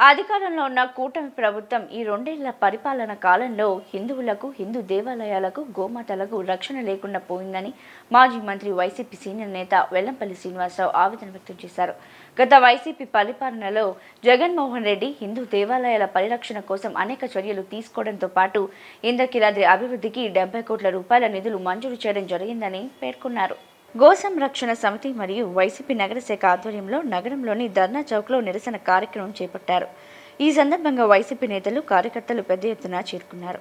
అధికారంలో ఉన్న కూటమి ప్రభుత్వం ఈ రెండేళ్ళ పరిపాలన కాలంలో హిందువులకు హిందూ దేవాలయాలకు గోమాతలకు రక్షణ లేకుండా పోయిందని మాజీ మంత్రి వైసీపీ సీనియర్ నేత వెల్లంపల్లి శ్రీనివాసరావు ఆవేదన వ్యక్తం చేశారు. గత వైసీపీ పరిపాలనలో జగన్మోహన్ రెడ్డి హిందూ దేవాలయాల పరిరక్షణ కోసం అనేక చర్యలు తీసుకోవడంతో పాటు ఇంద్రకీలాద్రి అభివృద్ధికి డెబ్బై కోట్ల రూపాయల నిధులు మంజూరు చేయడం జరిగిందని పేర్కొన్నారు. గో సంరక్షణ సమితి మరియు వైసీపీ నగర శాఖ ఆధ్వర్యంలో నగరంలోని ధర్నా చౌక్లో నిరసన కార్యక్రమం చేపట్టారు. ఈ సందర్భంగా వైసీపీ నేతలు కార్యకర్తలు పెద్ద ఎత్తున చేరుకున్నారు.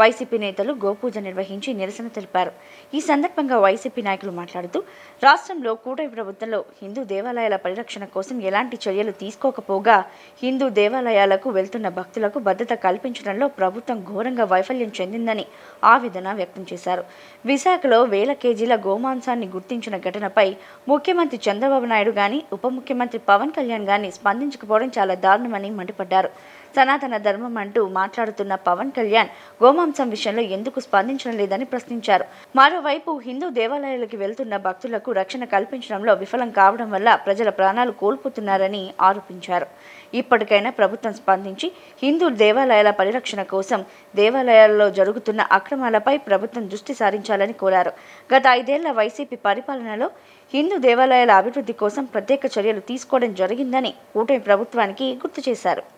వైసీపీ నేతలు గోపూజ నిర్వహించి నిరసన తెలిపారు. ఈ సందర్భంగా వైసీపీ నాయకులు మాట్లాడుతూ రాష్ట్రంలో కూటమి ప్రభుత్వంలో హిందూ దేవాలయాల పరిరక్షణ కోసం ఎలాంటి చర్యలు తీసుకోకపోగా హిందూ దేవాలయాలకు వెళ్తున్న భక్తులకు భద్రత కల్పించడంలో ప్రభుత్వం ఘోరంగా వైఫల్యం చెందిందని ఆవేదన వ్యక్తం చేశారు. విశాఖలో వేల కేజీల గోమాంసాన్ని గుర్తించిన ఘటనపై ముఖ్యమంత్రి చంద్రబాబు నాయుడు గాని ఉప ముఖ్యమంత్రి పవన్ కళ్యాణ్ గాని స్పందించకపోవడం చాలా దారుణమని మండిపడ్డారు. సనాతన ధర్మం అంటూ మాట్లాడుతున్న పవన్ కళ్యాణ్ గోమాంసం విషయంలో ఎందుకు స్పందించడం లేదని ప్రశ్నించారు. మరోవైపు హిందూ దేవాలయాలకు వెళ్తున్న భక్తులకు రక్షణ కల్పించడంలో విఫలం కావడం వల్ల ప్రజల ప్రాణాలు కోల్పోతున్నారని ఆరోపించారు. ఇప్పటికైనా ప్రభుత్వం స్పందించి హిందూ దేవాలయాల పరిరక్షణ కోసం దేవాలయాల్లో జరుగుతున్న అక్రమాలపై ప్రభుత్వం దృష్టి సారించాలని కోరారు. గత ఐదేళ్ళ వైసీపీ పరిపాలనలో హిందూ దేవాలయాల అభివృద్ధి కోసం ప్రత్యేక చర్యలు తీసుకోవడం జరిగిందని కూటమి ప్రభుత్వానికి గుర్తు చేశారు.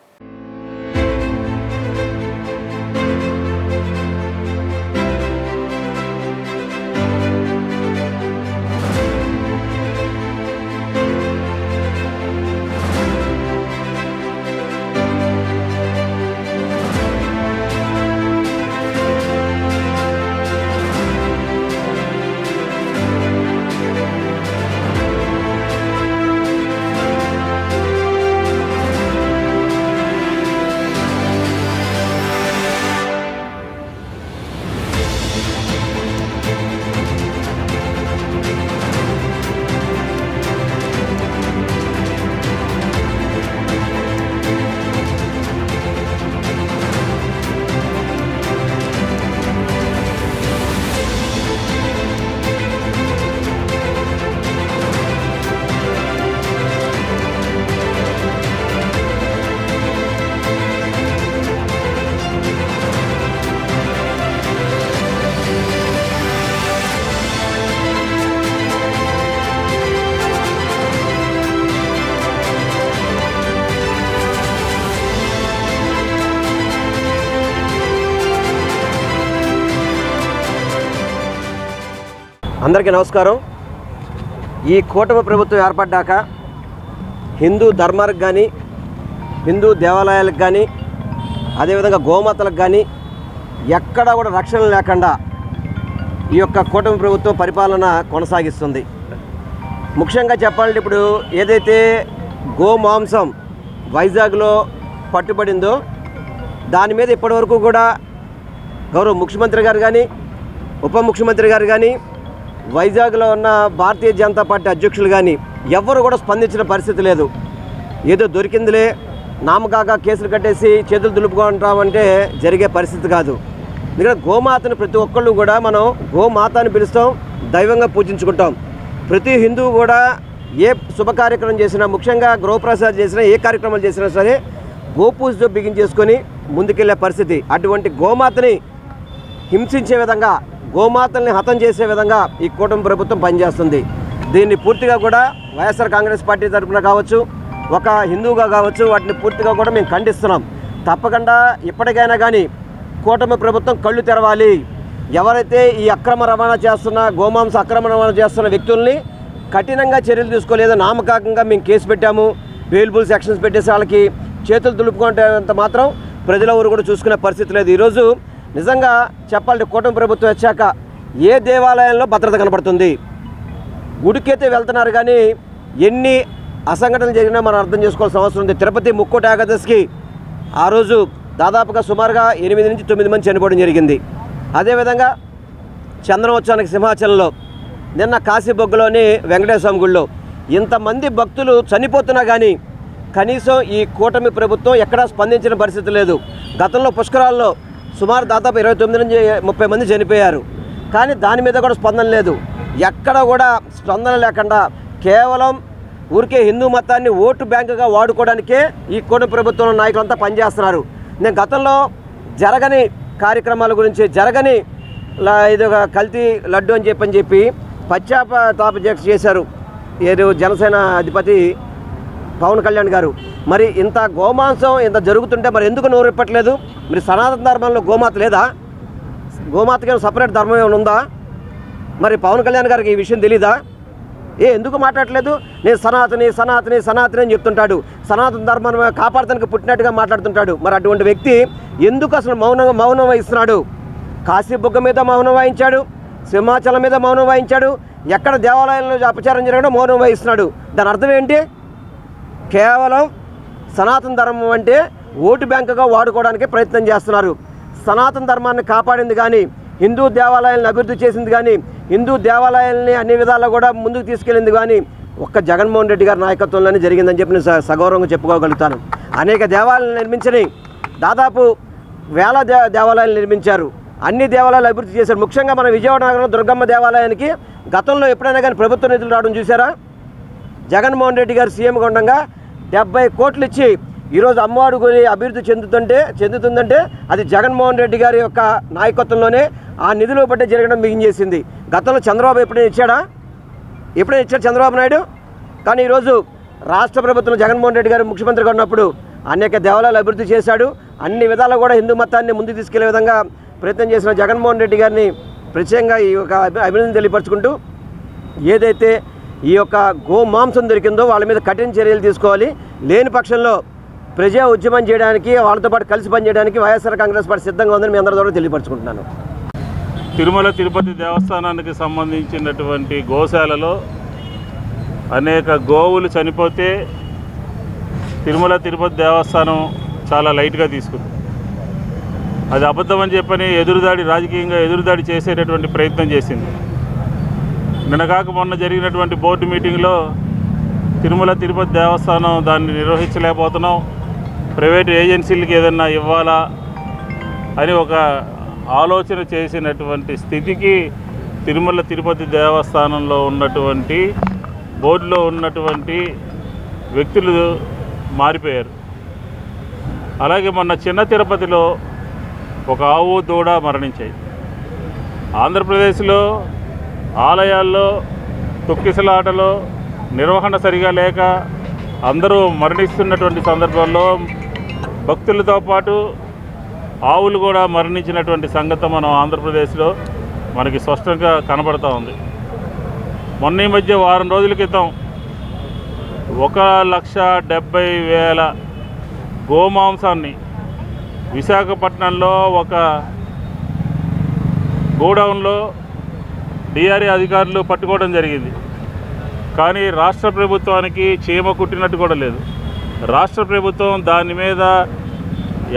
అందరికీ నమస్కారం. ఈ కూటమి ప్రభుత్వం ఏర్పడ్డాక హిందూ ధర్మాలకు కానీ హిందూ దేవాలయాలకు కానీ అదేవిధంగా గోమాతలకు కానీ ఎక్కడా కూడా రక్షణ లేకుండా ఈ యొక్క కూటమి ప్రభుత్వం పరిపాలన కొనసాగిస్తుంది. ముఖ్యంగా చెప్పాలంటే ఇప్పుడు ఏదైతే గోమాంసం వైజాగ్లో పట్టుబడిందో దాని మీద ఇప్పటివరకు కూడా గౌరవ ముఖ్యమంత్రి గారు కానీ ఉప ముఖ్యమంత్రి గారు కానీ వైజాగ్లో ఉన్న భారతీయ జనతా పార్టీ అధ్యక్షులు కానీ ఎవ్వరు కూడా స్పందించిన పరిస్థితి లేదు. ఏదో దొరికిందిలే నామకాక కేసులు కట్టేసి చేతులు దులుపుకుంటామంటే జరిగే పరిస్థితి కాదు. ఎందుకంటే గోమాతను ప్రతి ఒక్కళ్ళు కూడా మనం గోమాతని పిలుస్తాం దైవంగా పూజించుకుంటాం. ప్రతి హిందువు కూడా ఏ శుభ కార్యక్రమం చేసినా ముఖ్యంగా గృహప్రసాద్ చేసినా ఏ కార్యక్రమాలు చేసినా సరే గోపూజతో బిగించేసుకొని ముందుకెళ్ళే పరిస్థితి. అటువంటి గోమాతని హింసించే విధంగా గోమాతల్ని హతం చేసే విధంగా ఈ కూటమి ప్రభుత్వం పనిచేస్తుంది. దీన్ని పూర్తిగా కూడా వైఎస్ఆర్ కాంగ్రెస్ పార్టీ తరఫున కావచ్చు ఒక హిందువుగా కావచ్చు వాటిని పూర్తిగా కూడా మేము ఖండిస్తున్నాం. తప్పకుండా ఇప్పటికైనా కానీ కూటమి ప్రభుత్వం కళ్ళు తెరవాలి. ఎవరైతే ఈ అక్రమ రవాణా చేస్తున్న గోమాంస అక్రమ రవాణా చేస్తున్న వ్యక్తుల్ని కఠినంగా చర్యలు తీసుకోలేదు నామకాకంగా మేము కేసు పెట్టాము బెయిల్బుల్ సెక్షన్స్ పెట్టేసి వాళ్ళకి చేతులు దులుపుకుంటేంత మాత్రం ప్రజలెవరు కూడా చూసుకునే పరిస్థితి లేదు. ఈరోజు నిజంగా చెప్పాలంటే కూటమి ప్రభుత్వం వచ్చాక ఏ దేవాలయంలో భద్రత కనపడుతుంది? గుడికైతే వెళ్తున్నారు కానీ ఎన్ని అసంఘటనలు జరిగినా మనం అర్థం చేసుకోవాల్సిన అవసరం ఉంది. తిరుపతి ముక్కోటి ఏకాదశికి ఆ రోజు దాదాపుగా సుమారుగా ఎనిమిది నుంచి తొమ్మిది మంది చనిపోవడం జరిగింది. అదేవిధంగా చంద్రమోత్సవానికి సింహాచలంలో నిన్న కాశీబొగ్గులోని వెంకటేశ్వర గుడిలో ఇంతమంది భక్తులు చనిపోతున్నా కానీ కనీసం ఈ కూటమి ప్రభుత్వం ఎక్కడా స్పందించిన పరిస్థితి లేదు. గతంలో పుష్కరాల్లో సుమారు దాదాపు ఇరవై తొమ్మిది నుంచి ముప్పై మంది చనిపోయారు. కానీ దాని మీద కూడా స్పందన లేదు. ఎక్కడ కూడా స్పందన లేకుండా కేవలం ఊరికే హిందూ మతాన్ని ఓటు బ్యాంకుగా వాడుకోవడానికే ఈ కూటమి ప్రభుత్వంలో నాయకులంతా పనిచేస్తున్నారు. నేను గతంలో జరగని కార్యక్రమాల గురించి జరగని ఇది ఒక కల్తీ లడ్డు అని చెప్పని చెప్పి పశ్చాత్తాప దీక్ష చేశారు. ఏదో జనసేన అధిపతి పవన్ కళ్యాణ్ గారు. మరి ఇంత గోమాంసం ఇంత జరుగుతుంటే మరి ఎందుకు నోరు ఇప్పట్లేదు మరి సనాతన ధర్మంలో గోమాత లేదా? గోమాతకి సపరేట్ ధర్మం ఏమైనా ఉందా? మరి పవన్ కళ్యాణ్ గారికి ఈ విషయం తెలీదా? ఏ ఎందుకు మాట్లాడలేదు నేను సనాతని సనాతని సనాతని అని చెప్తుంటాడు. సనాతన ధర్మాన్ని కాపాడతానికి పుట్టినట్టుగా మాట్లాడుతుంటాడు. మరి అటువంటి వ్యక్తి ఎందుకు అసలు మౌనంగా మౌనం వహిస్తున్నాడు? కాశీ బుగ్గ మీద మౌనం వహించాడు సింహాచలం మీద మౌనం వహించాడు ఎక్కడ దేవాలయంలో అపచారం జరగడం మౌనం వహిస్తున్నాడు. దాని అర్థం ఏంటి? కేవలం సనాతన ధర్మం అంటే ఓటు బ్యాంకుగా వాడుకోవడానికి ప్రయత్నం చేస్తున్నారు. సనాతన ధర్మాన్ని కాపాడింది కానీ హిందూ దేవాలయాలను అభివృద్ధి చేసింది కానీ హిందూ దేవాలయాల్ని అన్ని విధాలా కూడా ముందుకు తీసుకెళ్ళింది కానీ ఒక్క జగన్మోహన్ రెడ్డి గారి నాయకత్వంలోనే జరిగిందని చెప్పి నేను సగౌరవంగా చెప్పుకోగలుగుతాను. అనేక దేవాలయాలు నిర్మించని దాదాపు వేల దే దేవాలయాలు నిర్మించారు. అన్ని దేవాలయాలు అభివృద్ధి చేశారు. ముఖ్యంగా మన విజయవాడ నగరంలో దుర్గమ్మ దేవాలయానికి గతంలో ఎప్పుడైనా కానీ ప్రభుత్వ నిధులు రావడం చూసారా జగన్మోహన్ రెడ్డి గారు సీఎంగా ఉండగా డెబ్బై కోట్లు ఇచ్చి ఈరోజు అమ్మవారి గురి అభివృద్ధి చెందుతుంటే చెందుతుందంటే అది జగన్మోహన్ రెడ్డి గారి యొక్క నాయకత్వంలోనే ఆ నిధులు బట్టే జరగడం మిగించేసింది గతంలో చంద్రబాబు ఎప్పుడైనా ఇచ్చాడా? ఎప్పుడైనా ఇచ్చాడు చంద్రబాబు నాయుడు? కానీ ఈరోజు రాష్ట్ర ప్రభుత్వం జగన్మోహన్ రెడ్డి గారు ముఖ్యమంత్రిగా ఉన్నప్పుడు అనేక దేవాలయాలు అభివృద్ధి చేశాడు. అన్ని విధాలు కూడా హిందూ మతాన్ని ముందుకు తీసుకెళ్ళే విధంగా ప్రయత్నం చేసిన జగన్మోహన్ రెడ్డి గారిని ప్రత్యేకంగా ఈ యొక్క అభినందన తెలియపరచుకుంటూ ఏదైతే ఈ యొక్క గో మాంసం దొరికిందో వాళ్ళ మీద కఠిన చర్యలు తీసుకోవాలి. లేని పక్షంలో ప్రజా ఉద్యమం చేయడానికి వాళ్ళతో పాటు కలిసి పనిచేయడానికి వైఎస్ఆర్ కాంగ్రెస్ పార్టీ సిద్ధంగా ఉందని మీ అందరి ద్వారా తెలియపరచుకుంటున్నాను. తిరుమల తిరుపతి దేవస్థానానికి సంబంధించినటువంటి గోశాలలో అనేక గోవులు చనిపోతే తిరుమల తిరుపతి దేవస్థానం చాలా లైట్గా తీసుకుంది. అది అబద్ధం అని చెప్పని ఎదురుదాడి రాజకీయంగా ఎదురుదాడి చేసేటటువంటి ప్రయత్నం చేసింది. నిన్నగాక మొన్న జరిగినటువంటి బోర్డు మీటింగ్లో తిరుమల తిరుపతి దేవస్థానం దాన్ని నిర్వహించలేకపోతున్నాం. ప్రైవేట్ ఏజెన్సీలకి ఏదన్నా ఇవ్వాలా అని ఒక ఆలోచన చేసినటువంటి స్థితికి తిరుమల తిరుపతి దేవస్థానంలో ఉన్నటువంటి బోర్డులో ఉన్నటువంటి వ్యక్తులు మారిపోయారు. అలాగే మొన్న చిన్న తిరుపతిలో ఒక ఆవు దూడ మరణించాయి. ఆంధ్రప్రదేశ్లో ఆలయాల్లో తొక్కిసలాటలో నిర్వహణ సరిగా లేక అందరూ మరణిస్తున్నటువంటి సందర్భంలో భక్తులతో పాటు ఆవులు కూడా మరణించినటువంటి సంగతి మనం ఆంధ్రప్రదేశ్లో మనకి స్పష్టంగా కనబడుతూ ఉంది. మొన్న ఈ మధ్య వారం రోజుల క్రితం ఒక లక్ష డెబ్బై వేల గోమాంసాన్ని విశాఖపట్నంలో ఒక గోడౌన్లో డిఆర్ఏ అధికారులు పట్టుకోవడం జరిగింది. కానీ రాష్ట్ర ప్రభుత్వానికి చీమ కుట్టినట్టు కూడా లేదు. రాష్ట్ర ప్రభుత్వం దాని మీద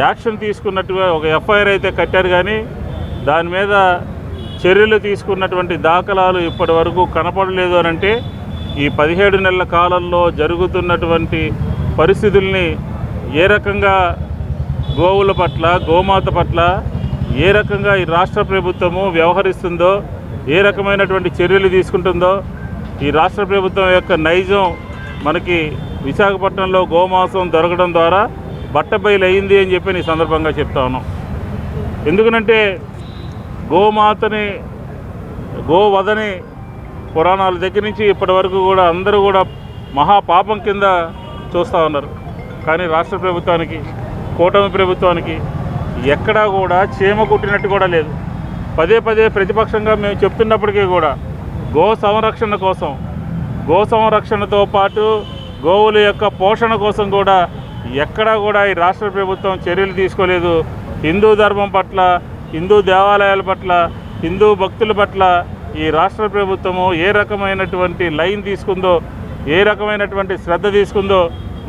యాక్షన్ తీసుకున్నట్టుగా ఒక ఎఫ్ఐఆర్ అయితే కట్టారు కానీ దాని మీద చర్యలు తీసుకున్నటువంటి దాఖలాలు ఇప్పటి వరకు కనపడలేదు అని అంటే ఈ పదిహేడు నెలల కాలంలో జరుగుతున్నటువంటి పరిస్థితుల్ని ఏ రకంగా గోవుల పట్ల గోమాత పట్ల ఏ రకంగా ఈ రాష్ట్ర ప్రభుత్వము వ్యవహరిస్తుందో ఏ రకమైనటువంటి చర్యలు తీసుకుంటుందో ఈ రాష్ట్ర ప్రభుత్వం యొక్క నైజం మనకి విశాఖపట్నంలో గోమాంసం దొరకడం ద్వారా బట్టబయలు అయింది అని చెప్పి నేను సందర్భంగా చెప్తా ఉన్నాం. ఎందుకనంటే గోమాతని గోవధని పురాణాల దగ్గర నుంచి ఇప్పటి వరకు కూడా అందరూ కూడా మహాపాపం కింద చూస్తూ ఉన్నారు. కానీ రాష్ట్ర ప్రభుత్వానికి కూటమి ప్రభుత్వానికి ఎక్కడా కూడా చీమ కుట్టినట్టు కూడా లేదు. పదే పదే ప్రతిపక్షంగా మేము చెప్తున్నప్పటికీ కూడా గో సంరక్షణ కోసం గో సంరక్షణతో పాటు గోవుల యొక్క పోషణ కోసం కూడా ఎక్కడా కూడా ఈ రాష్ట్ర ప్రభుత్వం చర్యలు తీసుకోలేదు. హిందూ ధర్మం పట్ల హిందూ దేవాలయాల పట్ల హిందూ భక్తుల పట్ల ఈ రాష్ట్ర ప్రభుత్వము ఏ రకమైనటువంటి లైన్ తీసుకుందో ఏ రకమైనటువంటి శ్రద్ధ తీసుకుందో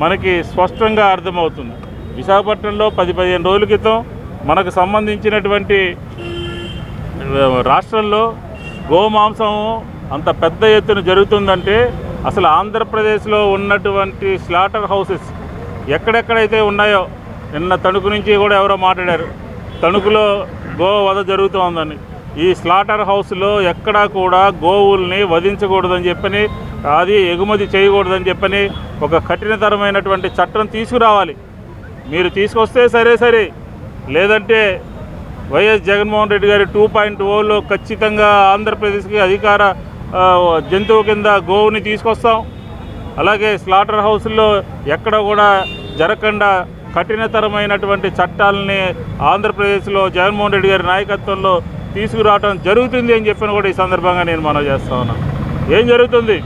మనకి స్పష్టంగా అర్థమవుతుంది. విశాఖపట్నంలో పది పదిహేను రోజుల క్రితం మనకు సంబంధించినటువంటి రాష్ట్రంలో గోమాంసం అంత పెద్ద ఎత్తున జరుగుతుందంటే అసలు ఆంధ్రప్రదేశ్లో ఉన్నటువంటి స్లాటర్ హౌసెస్ ఎక్కడెక్కడైతే ఉన్నాయో నిన్న తణుకు నుంచి కూడా ఎవరో మాట్లాడారు. తణుకులో గో వధ జరుగుతూ ఉందని ఈ స్లాటర్ హౌస్లో ఎక్కడా కూడా గోవుల్ని వధించకూడదని చెప్పని అది ఎగుమతి చేయకూడదని చెప్పని ఒక కఠినతరమైనటువంటి చట్టం తీసుకురావాలి. మీరు తీసుకొస్తే సరే సరే లేదంటే వైఎస్ జగన్మోహన్ రెడ్డి గారి టూ పాయింట్ ఓలో ఖచ్చితంగా ఆంధ్రప్రదేశ్కి అధికార జంతువు కింద గోవుని తీసుకొస్తాం. అలాగే స్లాటర్ హౌస్లో ఎక్కడ కూడా జరగకుండా కఠినతరమైనటువంటి చట్టాలని ఆంధ్రప్రదేశ్లో జగన్మోహన్ రెడ్డి గారి నాయకత్వంలో తీసుకురావడం జరుగుతుంది అని చెప్పిన కూడా ఈ సందర్భంగా నేను మనం చేస్తా ఉన్నాను ఏం జరుగుతుంది?